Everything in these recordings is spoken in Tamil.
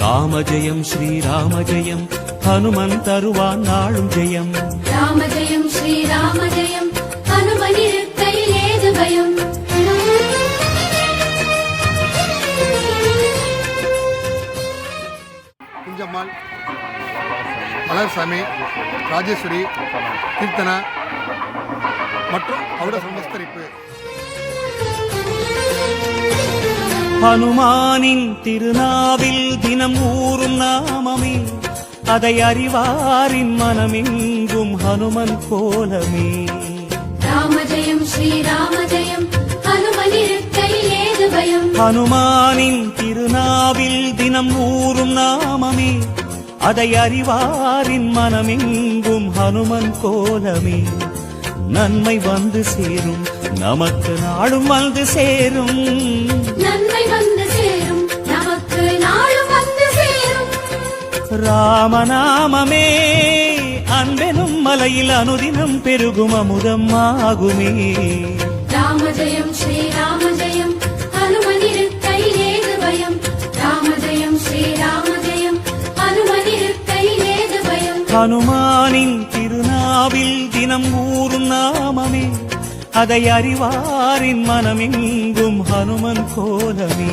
ராம ஜெயம் ஸ்ரீராம ஜெயம் ஹனுமன் தருவான் நாளும் ஜெயம். ராம ஜெயம் ஸ்ரீராம ஜெயம் ஹனுமனிருக்கையில் ஏது பயம்? குஞ்சம்மாள் மலர்சாமி ராஜேஸ்வரி கீர்த்தனா மற்றும் அவருடைய சமஸ்கரிப்பு. ஹனுமானின் திருநாவில் தினம் ஊறும் நாமமே. அதை அறிவாரின் மனமெங்கும் ஹனுமன் கோலமே. ராம ஜெயம் ஸ்ரீராம ஜெயம் ஹனுமனிருக்கையில் ஏது பயம். ஹனுமானின் திருநாவில் தினம் ஊறும் நாமமே. அதை அறிவாரின் மனமெங்கும் ஹனுமன் கோலமே. நன்மை வந்து சேரும் நமக்கு நாளும் வந்து சேரும். ராமநாமமே. அன்பெனும் மலையில் அனுதினம் பெருகும் அமுதம் ஆகுமே. ராம ஜெயம் ஸ்ரீராம ஜெயம் ஹனுமனிருக்கையில் ஏது பயம். ராம ஜெயம் ஸ்ரீராம ஜெயம் ஏது பயம். ஹனுமானின் திருநாவில் தினம் ஊறும் நாமமே. அதை அறிவாரின் மனமெங்கும் ஹனுமன் கோலமே.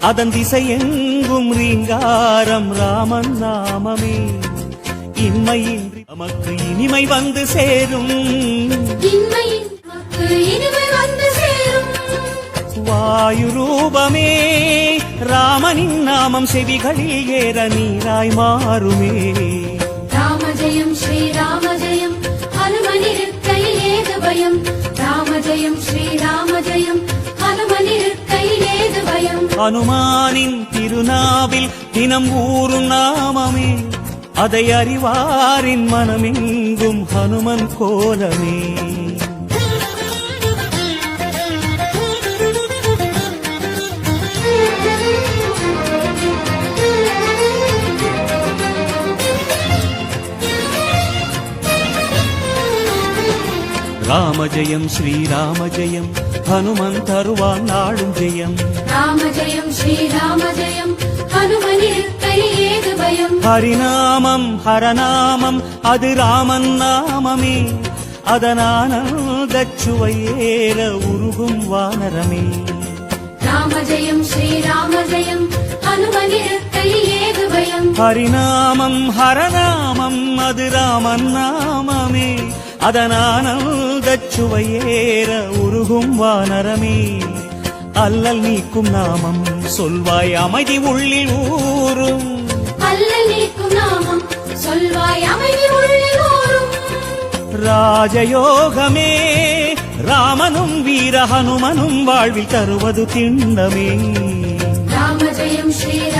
அதன் திசை எங்கும் ரீங்காரம் ராமன் நாமமே. இன்மையின்றி நமக்கு இனிமை வந்து சேரும். இன்மையின் நமக்கு இனிமை வந்து சேரும். வாயு ரூபமே ராமனின் நாமம் செவிகளில் ஏற நீராய் மாறுமே. ராம ஜெயம் ஸ்ரீராம ஜெயம் ஹனுமனிருக்கையில் ஏது பயம். ராம ஜெயம் ஸ்ரீராம ஜெயம் ஹனுமனிருக்கையில் ஏது பயம். ദിനം திருநாவில் தினம் ஊறும் நாமமே. அதை அறிவாரின் மனமெங்கும் ஹனுமன் கோலமே. ராம ஜெயம் ஸ்ரீராம ஜெயம் ஹனுமன் தருவான் நாளும் ஜெயம். ராம ஜெயம் ஸ்ரீராம ஜெயம் ஹரிநாமம் ஹரநாமம் அது ராமன் நாமமே. அதனானந்தச்சுவையேற உருகும் வானரமே. ராம ஜெயம் ஸ்ரீராம ஜெயம் ஹரிநாமம் ஹரநாமம் அது ராமன் நாமமே. அதனானந்தச்சுவையேற உருகும் வானரமே. அல்லல் நீக்கும் நாமம் சொல்வாய் அமைதி உள்ளில் ஊரும் அல்லல் நீக்கும் நாமம் சொல்வாய் அமைதி உள்ளில் ஊரும் ராஜயோகமே ராமனும் வீர ஹனுமனும் வாழ்வில் தருவது திண்ணமே ராம ஜெயம் ஸ்ரீராம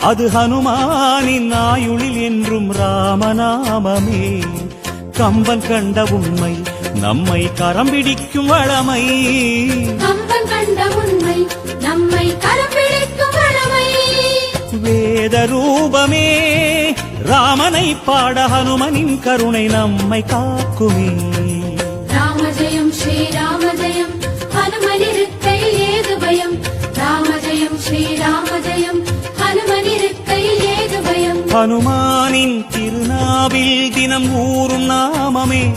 அது ஹனுமானின் ஆயுளில் என்றும் ராமநாமமே. கம்பன் கண்ட உண்மை நம்மை கரம் பிடிக்கும் வளமை. கம்பன் கண்ட உண்மை நம்மை கரம் பிடிக்கும் வளமை. வேத ரூபமே ராமனை பாட ஹனுமனின் கருணை நம்மை காக்குமே. ராம ஜெயம் ஸ்ரீராம ஜெயம். பயம் ராம ஜெயம் ஸ்ரீராம ஜெயம் ஹனுமனிருக்கையில் ஏது பயம்? ஹனுமானின் திருநாவில் தினம் ஊறும் நாமமே.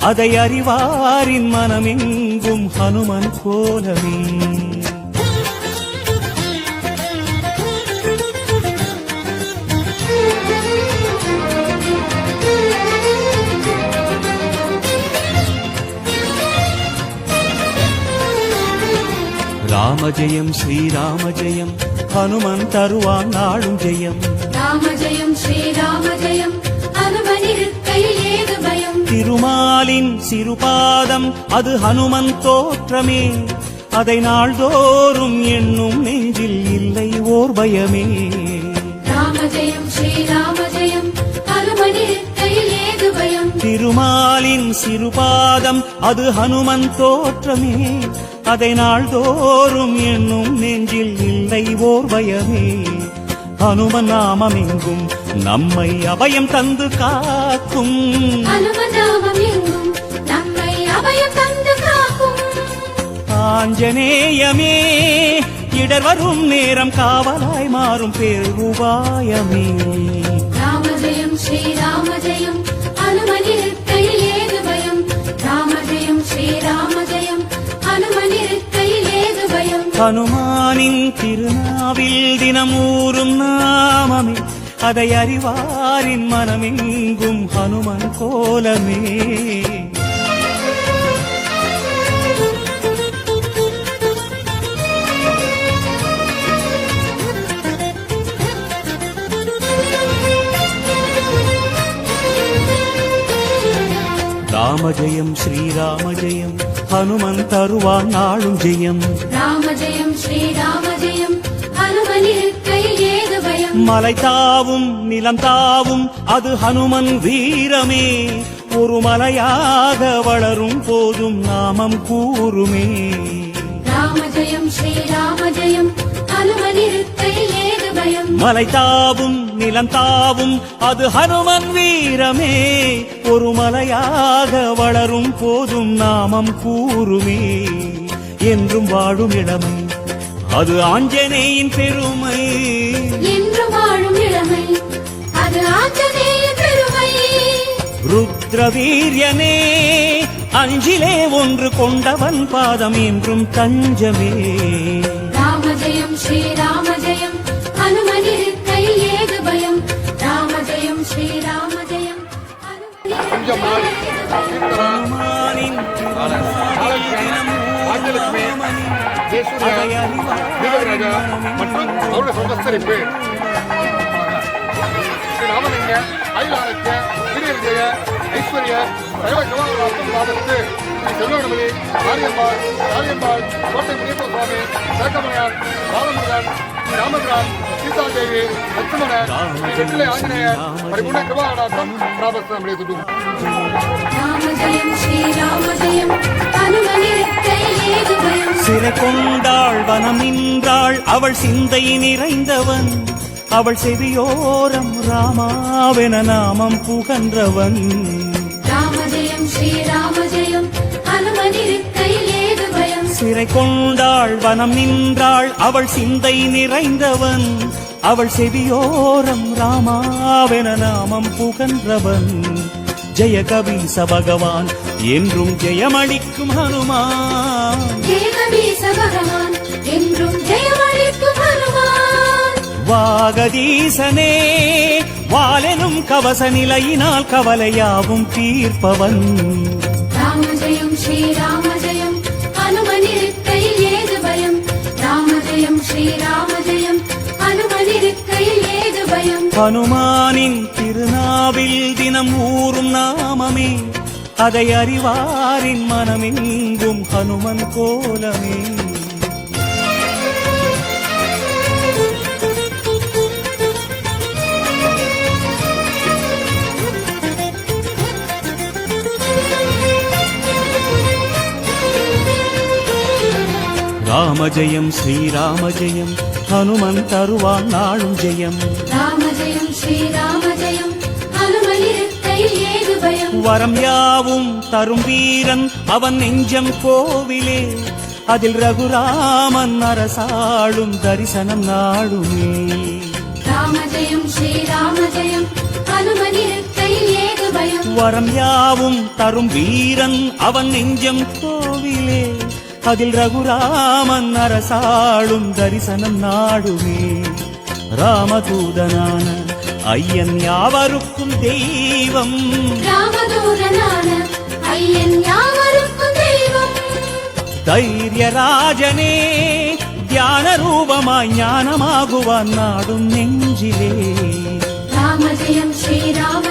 அதை அறிவாரின் மனமெங்கும் ஹனுமன் கோலமே. ராம ஜெயம் ஸ்ரீராம ஜெயம் ஹனுமன் தருவான் நாளும் ஜெயம். ராம ஜெயம் ஸ்ரீராம ஜெயம் திருமாலின் சிறுபாதம் அது ஹனுமன் தோற்றமே. அதை நாள்தோறும் எண்ணும் நெஞ்சில் இல்லை ஓர் பயமே. ராம ஜெயம் ஸ்ரீராம ஜெயம் ஹனுமனிருக்கையில் ஏது பயம்? திருமாலின் சிறுபாதம் அது ஹனுமன் தோற்றமே. அதை நாள்தோறும் எண்ணும் நெஞ்சில் இல்லை ஓர் பயமே ஹனுமன் நாமம் எங்கும் நம்மை அபயம் தந்து காக்கும். ஆஞ்சநேயமே இடர் வரும் நேரம் காவலாய் மாறும் பேருபாயமே ராம ஜெயம் ஸ்ரீராம ஜெயம் ஹனுமனிருக்கையில் ஏது பயம்? ராம ஜெயம் ஸ்ரீராம ஜெயம் ஹனுமனிருக்கையில் ஏது பயம் ஹனுமானின் திருநாவில் தினமூறும் நாமமே அதை அறிவாரின் மனமெங்கும் ஹனுமன் தருவான் நாளும் ஜெயம். ராம ஜெயம் ஸ்ரீராம ஜெயம் மலை தாவும் நிலம் தாவும் அது ஹனுமன் வீரமே. ஒரு மலையாக வளரும் போதும் நாமம் கூறுமே. மலை தாவும் நிலம் தாவும் அது ஹனுமன் வீரமே. ஒரு மலையாக வளரும் போதும் நாமம் கூறுமே. என்றும் வாழும் இளமை அது ஆஞ்சநேயின் பெருமை. என்று வாழும் இளமை அது ஆஞ்சநேய பெருமை. ருத்ரவீரியனே அஞ்சிலே ஒன்று கொண்டவன் பாதம் என்றும் தஞ்சமே ராம ஜெயம் ஸ்ரீராம ஜெயம் ஹனுமனிருக்கையில் ஏது பயம் ராம ஜெயம் ஸ்ரீராம ஜெயம் குஞ்சம்மாள் கீர்த்தனா ஹனுமானின் தினமும் ஆஞ்சலட்சுமி ஜெயசூர்யா தீபகராஜா மற்றும் அவருடைய சொந்தஸ்தரிப்பு ஸ்ரீ ராமலிங்க விஜய ஐஸ்வர்ய சகல சிவாகராசம் பாதத்து ஸ்ரீ செல்வகணபதி மாரியம்மாள் காளியம்மாள் கோட்டை முனியப்ப சுவாமி சேக்கமலையான் பாலமுருகன் ஸ்ரீ ராமபிரான் சீதாதேவி லட்சுமணன் ஸ்ரீ வெற்றிலை ஆஞ்சநேயர் பரிபூர்ண கிருபாகராசம் பிராபஸ்தம் பயம் சிறை கொண்டாள் வனம் நின்றாள் அவள் சிந்தை நிறைந்தவன். அவள் செவியோரம் ராமாவென நாமம் புகன்றவன். ராம ஜெயம் ஸ்ரீராம ஜெயம் ஹனுமனிருக்கையில் ஏது பயம். சிறை கொண்டாள் வனம் நின்றாள் அவள் சிந்தை நிறைந்தவன். அவள் செவியோரம் ராமாவென நாமம் புகன்றவன். ஜெய கபீச பகவான் என்றும் ஜெயமளிக்கும் ஹனுமான். வாகதீசனே வாலெனும் கவச நிலையினால் கவலையாவும் தீர்ப்பவன். ராம ஜெயம் ஸ்ரீராம ஜெயம் ஹனுமனிருக்கையில் ஏது பயம்? ராம ஜெயம் ஸ்ரீராம ஜெயம் ஹனுமனிருக்கையில் ஏது பயம்? ஹனுமானின் திருநாவில் தினம் ஊறும் நாமமே அதை அறிவாரின் மனமெங்கும் ஹனுமன் கோலமே. ராம ஜெயம் ஸ்ரீராம ஜெயம் ஹனுமன் தருவான் நாளும் ஜெயம். ராம ஜெயம் ஸ்ரீராம ஜெயம் வரம் யாவும் தரும் வீரன் அவன் நெஞ்சம் கோவிலே. அதில் ரகுராமன் அரசாளும் தரிசனம் பயம்? வரம் யாவும் தரும் வீரன் அவன் நெஞ்சம் கோவிலே. அதில் ரகுராமன் அரசாளும் தரிசனம் நாடுமே ராமதூதனான ஐயன் யாவருக்கும் தெய்வம் ராமதூதனான ஐயன் யாவருக்கும் தெய்வம் தைரியராஜனே தியான ரூபமாய் ஞானமாகுவான் நாடும் நெஞ்சிலே ராம ஜெயம் ஸ்ரீராம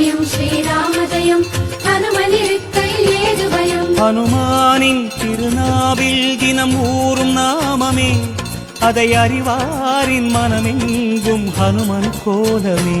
ஜெயம் ஸ்ரீராம ஜெயம் ஹனுமனிருக்கையில் ஏது பயம்? ஹனுமானின் திருநாவில் தினம் ஊறும் நாமமே. அதை அறிவாரின் மனமெங்கும் ஹனுமன் கோலமே.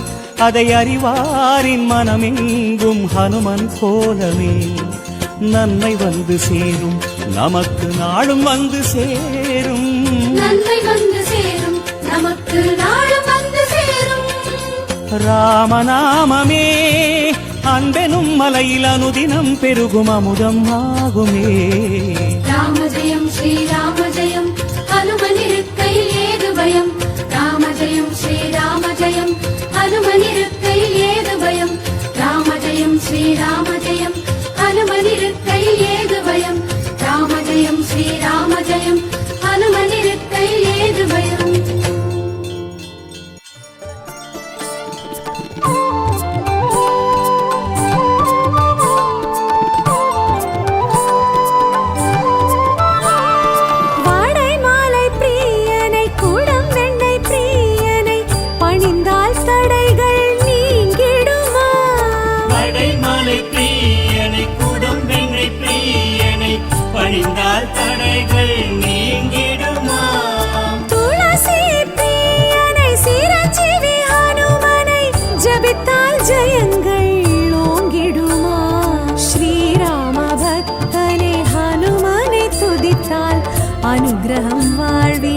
அதை அறிவாரின் மனமெங்கும் ஹனுமன் கோலமே. நன்மை வந்து சேரும் நமக்கு நாளும் வந்து சேரும். நன்மை வந்து சேரும் நமக்கு நாளும் வந்து சேரும். ராமநாமமே அன்பெனும் மலையில் அனுதினம் பெருகும் அமுதம் ஆகுமே. ராம ஜெயம் അനുഗ്രഹം വാഴ്വി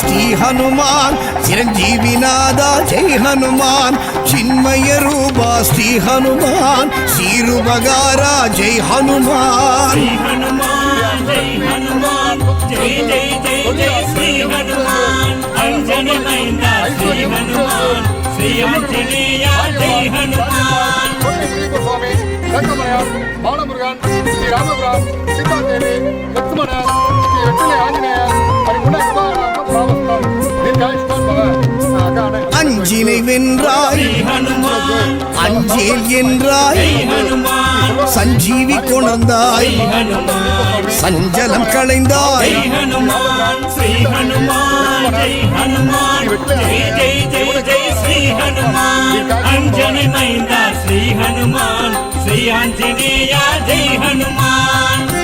ஸ்ரீ ஹனுமான் சிரஞ்சீவிநாதா ஜெய் ஹனுமான். சின்மய ரூபா ஸ்ரீ ஹனுமான். ஸ்ரீருபகாரா ஜெய் ஹனுமான். ஜெய் ஹனுமான். ஸ்ரீ ராமபுரம் சீதாதேவி லட்சுமணன் ஸ்ரீ வெற்றிலை ஆஞ்சநேயர் அஞ்சினை வென்றாய் ஜெய் அஞ்சேல் என்றாய் சஞ்சீவி கொணந்தாய் சஞ்சலம் களைந்தாய். அஞ்சனை ஸ்ரீ ஹனுமான் ஸ்ரீ ஆஞ்சநேயா ஜெய் ஹனுமான்.